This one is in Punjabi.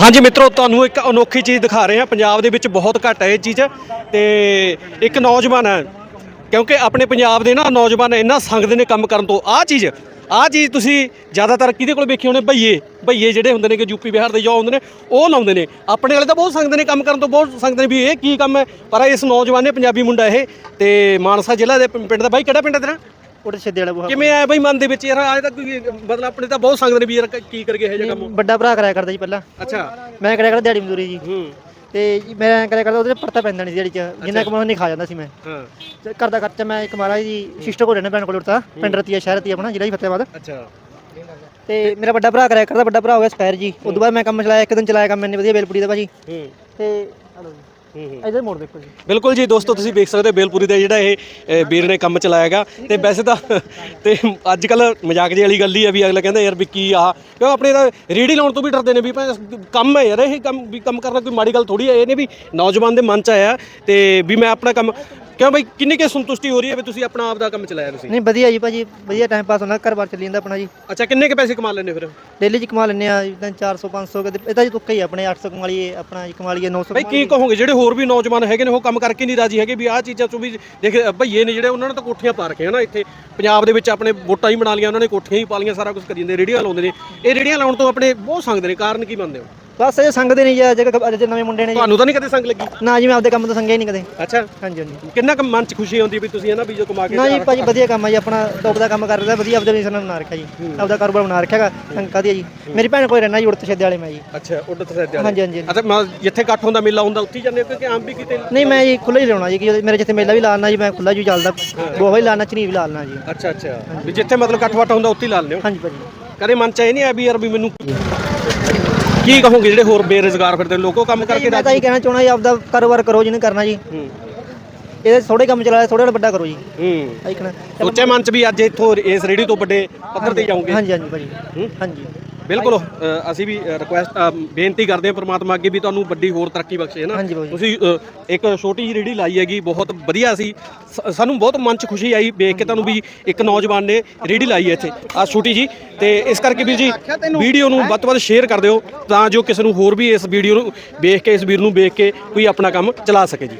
ਹਾਂਜੀ ਮਿੱਤਰੋ, ਤੁਹਾਨੂੰ ਇੱਕ ਅਨੋਖੀ ਚੀਜ਼ ਦਿਖਾ ਰਹੇ ਹਾਂ। ਪੰਜਾਬ ਦੇ ਵਿੱਚ ਬਹੁਤ ਘੱਟ ਹੈ ਇਹ ਚੀਜ਼ ਤੇ ਇੱਕ ਨੌਜਵਾਨ ਹੈ, ਕਿਉਂਕਿ ਆਪਣੇ ਪੰਜਾਬ ਦੇ ਨਾ ਨੌਜਵਾਨ ਇੰਨਾ ਸੰਗਦੇ ਨੇ ਕੰਮ ਕਰਨ ਤੋਂ। ਆਹ ਚੀਜ਼ ਆਹ ਚੀਜ਼ ਤੁਸੀਂ ਜ਼ਿਆਦਾਤਰ ਕਿਹਦੇ ਕੋਲ ਵੇਖੇ ਹੋਣੇ? ਭਈਏ ਭਈਏ ਜਿਹੜੇ ਹੁੰਦੇ ਨੇ ਕਿ ਯੂਪੀ ਬਿਹਾਰ ਦੇ ਜੋ ਹੁੰਦੇ ਨੇ, ਉਹ ਲਾਉਂਦੇ ਨੇ। ਆਪਣੇ ਵਾਲੇ ਤਾਂ ਬਹੁਤ ਸੰਗਦੇ ਨੇ ਕੰਮ ਕਰਨ ਤੋਂ, ਬਹੁਤ ਸੰਗਦੇ ਨੇ ਵੀ ਇਹ ਕੀ ਕੰਮ ਹੈ? ਪਰ ਇਸ ਨੌਜਵਾਨ ਨੇ ਪੰਜਾਬੀ ਮੁੰਡਾ ਇਹ ਤੇ ਮਾਨਸਾ ਜ਼ਿਲ੍ਹਾ ਦੇ ਪਿੰਡ ਦਾ। ਬਾਈ ਕਿਹੜਾ ਪਿੰਡ ਹੈ ਤੇਰਾ? ਉਹਦੇ ਸਿੱਧੇ ਵਾਲਾ ਬੂਹਾ ਕਿਵੇਂ ਆਇਆ ਬਈ ਮਨ ਦੇ ਵਿੱਚ ਯਾਰ ਆਏ ਤਾਂ ਕੋਈ ਮਤਲਬ ਆਪਣੇ ਤਾਂ ਬਹੁਤ ਸੰਗਦੇ ਨੇ ਵੀ ਯਾਰ ਕੀ ਕਰਗੇ ਇਹ ਜਿਹਾ ਕੰਮ? ਵੱਡਾ ਭਰਾ ਕਰਾਇਆ ਕਰਦਾ ਜੀ ਪਹਿਲਾਂ। ਅੱਛਾ। ਮੈਂ ਕਰਿਆ ਕਰਦਾ ਦਿਹਾੜੀ ਮਜ਼ਦੂਰੀ ਜੀ। ਹੂੰ। ਤੇ ਜੀ ਮੈਂ ਕਰਿਆ ਕਰਦਾ ਉਹਦੇ 'ਚ ਪੜਤਾ ਪੈਂਦਾ ਨਹੀਂ ਦਿਹਾੜੀ ਚ ਜਿੰਨਾ ਕਮਾਉਣਾ ਨਹੀਂ ਖਾ ਜਾਂਦਾ ਸੀ ਮੈਂ। ਹਾਂ। ਤੇ ਘਰ ਦਾ ਖਰਚਾ ਮੈਂ ਇੱਕ ਮਾਰਾ ਜੀ ਸਿਸਟਰ ਕੋਲ ਰਹਿਣਾ ਕੋਲ ਉਰਤਾ ਪਿੰਡ ਰਤੀਆ ਸ਼ਹਿਰ ਰਤੀਆ ਆਪਣਾ ਜ਼ਿਲ੍ਹਾ ਜੀ ਫਤਿਆਬਾਦ ਅੱਛਾ। ਤੇ ਮੇਰਾ ਵੱਡਾ ਭਰਾ ਕਰਿਆ ਕਰਦਾ ਵੱਡਾ ਭਰਾ ਹੋ ਗਿਆ ਸਪੈਰ ਜੀ। ਉਦੋਂ ਬਾਅਦ ਮੈਂ ਕੰਮ ਚਲਾਇਆ ਇੱਕ ਦਿਨ ਚਲਾਇਆ ਕੰਮ ਇੰਨੇ ਵਧੀਆ ਬੇਲਪੁਰੀ ਦਾ ਭਾਜੀ। ਹੂੰ। ਤੇ ਹਲੋ ਜੀ ਹੂੰ ਮੋੜ ਦੇਖੋ ਜੀ। ਬਿਲਕੁਲ ਜੀ ਦੋਸਤੋ ਤੁਸੀਂ ਵੇਖ ਸਕਦੇ ਹੋ ਬੇਲਪੁਰੀ ਦਾ ਜਿਹੜਾ ਇਹ ਅ, ਵੀਰ ਨੇ ਕੰਮ ਚਲਾਇਆਗਾ। ਤੇ ਵੈਸੇ ਤਾਂ ਤੇ ਅੱਜ ਕੱਲ ਮਜ਼ਾਕ ਜਿਹੀ ਵਾਲੀ ਗੱਲ ਹੀ ਆ ਵੀ ਅਗਲਾ ਕਹਿੰਦਾ ਯਾਰ ਵੀ ਕੀ ਆ? ਕਿਉਂ ਆਪਣੇ ਤਾਂ ਰੇੜੀ ਲਾਉਣ ਤੋਂ ਵੀ ਡਰਦੇ ਨੇ ਵੀ ਭਾਵੇਂ ਕੰਮ ਹੈ ਯਾਰ ਇਹ ਕੰਮ ਵੀ ਕੰਮ ਕਰਨਾ ਕੋਈ ਮਾੜੀ ਗੱਲ ਥੋੜੀ ਹੈ। ਇਹ ਨਹੀਂ ਵੀ ਨੌਜਵਾਨ ਦੇ ਮਨ ਚ ਆਇਆ ਤੇ ਵੀ ਮੈਂ ਆਪਣਾ ਕੰਮ ਕਿਉਂ ਬਈ? ਕਿੰਨੀ ਕਿ ਸੰਤੁਸ਼ਟੀ ਹੋ ਰਹੀ ਹੈ ਵੀ ਤੁਸੀਂ ਆਪਣਾ ਆਪ ਦਾ ਕੰਮ ਚਲਾਇਆ ਤੁਸੀਂ? ਨਹੀਂ ਵਧੀਆ ਜੀ ਭਾਜੀ ਵਧੀਆ ਟਾਈਮ ਪਾਸ ਹੁੰਦਾ ਘਰ ਬਾਰ ਚੱਲੀ ਜਾਂਦਾ ਆਪਣਾ ਜੀ। ਅੱਛਾ ਕਿੰਨੇ ਕੇ ਪੈਸੇ ਕਮਾ ਲੈਂਦੇ ਫਿਰ? ਡੇਲੀ ਚ ਕਮਾ ਲੈਂਦੇ ਆ ਜਿੱਦਾਂ 400 500 ਕਦੇ ਇਹ ਤਾਂ ਜੀ ਤੁੱਕਾ ਹੀ ਆਪਣੇ 800 ਕਮਾ ਲਈਏ ਆਪਣਾ ਜੀ ਕਮਾ ਲਈਏ 900 ਬਈ ਕੀ ਕਹੋਗੇ? ਜਿਹੜੇ ਹੋਰ ਵੀ ਨੌਜਵਾਨ ਹੈਗੇ ਨੇ ਉਹ ਕੰਮ ਕਰਕੇ ਨਹੀਂ ਰਾਜੀ ਹੈਗੇ ਵੀ ਆਹ ਚੀਜ਼ਾਂ ਤੋਂ ਵੀ ਦੇਖ ਭਈਏ ਨੇ ਜਿਹੜੇ ਉਹਨਾਂ ਨੇ ਤਾਂ ਕੋਠੀਆਂ ਪਾ ਰੱਖੀਆਂ ਨਾ ਇੱਥੇ। ਪੰਜਾਬ ਦੇ ਵਿੱਚ ਆਪਣੇ ਵੋਟਾਂ ਹੀ ਬਣਾ ਲੀਆਂ ਉਹਨਾਂ ਨੇ ਕੋਠੀਆਂ ਹੀ ਪਾ ਲੀਆਂ ਸਾਰਾ ਕੁਝ ਕਰੀ ਜਾਂਦੇ ਰੇੜੀਆਂ ਲਾਉਂਦੇ ਨੇ। ਇਹ ਰੇੜੀਆਂ ਲਾਉਣ ਤੋਂ ਆਪਣੇ ਬਹੁਤ ਸੰਗਦੇ ਨੇ ਕਾਰਨ ਕੀ ਮੰਨਦੇ ਹੋ? ਬਸ ਇਹ ਸੰਗਦੇ ਨਹੀਂ ਜੀ ਅੱਜ ਅੱਜ ਨਵੇਂ ਮੁੰਡੇ ਨੇ ਜੀ। ਤੁਹਾਨੂੰ ਤਾਂ ਨਹੀਂ ਕਦੇ ਸੰਗ ਲੱਗੀ? ਨਾ ਜੀ ਮੈਂ ਆਪਦੇ ਕੰਮ ਤੋਂ ਸੰਗਿਆ ਹੀ ਨਹੀਂ ਕਦੇ। ਅੱਛਾ। ਹਾਂਜੀ ਹਾਂਜੀ। ਕਿੰਨਾ ਕੁ ਮਨ ਚ ਖੁਸ਼ੀ ਹੁੰਦੀ ਵੀ ਤੁਸੀਂ ਇਹਨਾਂ ਵੀ ਜੋ ਕਮਾ ਕੇ ਨਾ ਜੀ ਭਾਜੀ ਵਧੀਆ ਕੰਮ ਆ ਜੀ ਆਪਣਾ ਟੌਪ ਦਾ ਕੰਮ ਕਰ ਰਿਹਾ ਵਧੀਆ ਆਪਦਾ ਬਿਜ਼ਨਸ ਬਣਾ ਰੱਖਿਆ ਜੀ। ਆਪਦਾ ਕਾਰੋਬਾਰ ਬਣਾ ਰੱਖਿਆਗਾ ਸੰਕਾ ਦੀ ਜੀ। ਮੇਰੀ ਭੈਣ ਕੋਲ ਰਹਿਣਾ ਜੀ ਉੜਤ ਛੇਦੇ ਵਾਲੇ ਮੈਂ ਜੀ। ਅੱਛਾ ਉੱਡ ਤੇ ਸੱਜਾ ਹਾਂਜੀ ਹਾਂਜੀ। ਅੱਛਾ ਮੈਂ ਜਿੱਥੇ ਇਕੱਠ ਹੁੰਦਾ ਮੇਲਾ ਹੁੰਦਾ ਉੱਥੇ ਹੀ ਜਾਂਦੇ ਹੋ ਕਿ ਆਮ ਵੀ ਕਿਤੇ ਨਹੀਂ ਮੈਂ ਜੀ ਖੁੱਲਾ ਹੀ ਲਾਉਣਾ ਜੀ ਕਿ ਮੇਰੇ ਜਿੱਥੇ ਮੇਲਾ ਵੀ ਲਾਣਾ ਜੀ ਮੈਂ ਖੁੱਲਾ ਜੀ ਚੱਲਦਾ। ਗੋਹਾ ਵੀ ਲਾਣਾ ਚਨੀ ਵੀ ਲਾਣਾ ਜੀ। ਅੱਛਾ ਅੱਛਾ। ਵੀ ਜਿੱਥੇ ਮਤਲਬ ਇਕੱਠ ਵੱਟ ਹੁੰਦਾ ਉੱਥੇ ਹੀ ਲਾ ਲੈਂਦੇ ਹੋ? ਹਾਂਜੀ ਭਾਜੀ। ਕਦੇ ਮਨ ਚ ਇਹ ਨਹੀਂ ਆ ਵੀ ਯਾਰ ਵੀ ਮੈਨੂੰ ਕੀ ਕਹੋਗੇ ਜਿਹੜੇ ਹੋਰ ਬੇਰੁਜ਼ਗਾਰ ਫਿਰਦੇ ਲੋਕੋ ਕੰਮ ਕਰਕੇ ਮੈਂ ਤਾਂ ਇਹ ਕਹਿਣਾ ਚਾਹਣਾ ਜੀ ਆਪਦਾ ਕਾਰੋਬਾਰ ਕਰੋ ਜਿਹਨੇ ਕਰਨਾ ਜੀ। ਹੂੰ। ਇਹਦੇ ਥੋੜੇ ਕੰਮ ਚਲਾਇਆ ਥੋੜੇ ਨਾਲ ਵੱਡਾ ਕਰੋ ਜੀ। ਹੂੰ। ਆਈ ਕਹਿਣਾ। ਸੋਚਿਆ ਮਨ ਚ ਵੀ ਅੱਜ ਇੱਥੋਂ ਇਸ ਰੇੜੀ ਤੋਂ ਵੱਡੇ ਪੱਧਰ ਤੇ ਜਾਓਗੇ? ਹਾਂਜੀ ਹਾਂਜੀ ਭਾਜੀ? ਹਾਂਜੀ। ਬਿਲਕੁਲ ਅ, ਅਸੀਂ ਵੀ ਰਿਕੁਐਸਟ ਬੇਨਤੀ ਕਰਦੇ ਹਾਂ ਪ੍ਰਮਾਤਮਾ ਅੱਗੇ ਵੀ ਤੁਹਾਨੂੰ ਵੱਡੀ ਹੋਰ ਤਰੱਕੀ ਬਖਸ਼ੇ ਹੈ ਨਾ? ਹਾਂਜੀ ਤੁਸੀਂ ਅ, ਇੱਕ ਛੋਟੀ ਜਿਹੀ ਰੇੜੀ ਲਾਈ ਹੈਗੀ ਬਹੁਤ ਵਧੀਆ ਸੀ। ਸ- ਸਾਨੂੰ ਬਹੁਤ ਮਨ ਚ ਖੁਸ਼ੀ ਆਈ ਵੇਖ ਕੇ ਤੁਹਾਨੂੰ ਵੀ ਇੱਕ ਨੌਜਵਾਨ ਨੇ ਰੇੜੀ ਲਾਈ ਹੈ ਇੱਥੇ। ਆ ਛੋਟੀ ਜੀ ਤੇ ਇਸ ਕਰਕੇ ਵੀਰ ਜੀ ਵੀਡੀਓ ਨੂੰ ਵੱਧ ਤੋਂ ਵੱਧ ਸ਼ੇਅਰ ਕਰ ਦਿਓ ਤਾਂ ਜੋ ਕਿਸੇ ਨੂੰ ਹੋਰ ਵੀ ਇਸ ਵੀਡੀਓ ਨੂੰ ਵੇਖ ਕੇ ਇਸ ਵੀਰ ਨੂੰ ਵੇਖ ਕੇ ਕੋਈ ਆਪਣਾ ਕੰਮ ਚਲਾ ਸਕੇ ਜੀ।